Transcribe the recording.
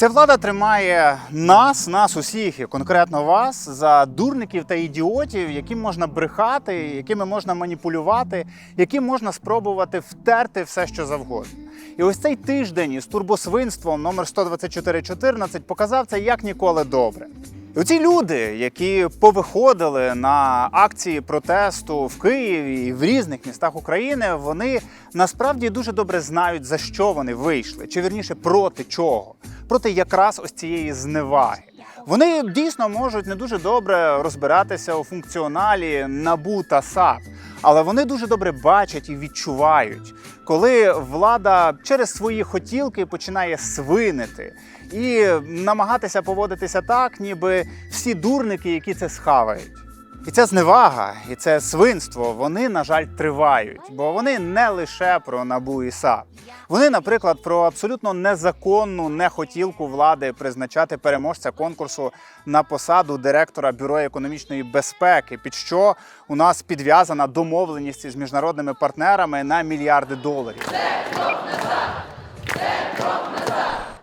Ця влада тримає нас, нас усіх, і конкретно вас, за дурників та ідіотів, яким можна брехати, якими можна маніпулювати, яким можна спробувати втерти все, що завгодно. І ось цей тиждень із турбосвинством номер 12414 показав це як ніколи добре. І оці люди, які повиходили на акції протесту в Києві і в різних містах України, вони насправді дуже добре знають, за що вони вийшли, чи вірніше проти чого, проти якраз ось цієї зневаги. Вони дійсно можуть не дуже добре розбиратися у функціоналі НАБУ та САП, але вони дуже добре бачать і відчувають, коли влада через свої хотілки починає свинити і намагатися поводитися так, ніби всі дурники, які це схавають. І ця зневага, і це свинство, вони, на жаль, тривають, бо вони не лише про НАБУ і САП. Вони, наприклад, про абсолютно незаконну нехотілку влади призначати переможця конкурсу на посаду директора бюро економічної безпеки, під що у нас підв'язана домовленість із міжнародними партнерами на мільярди доларів.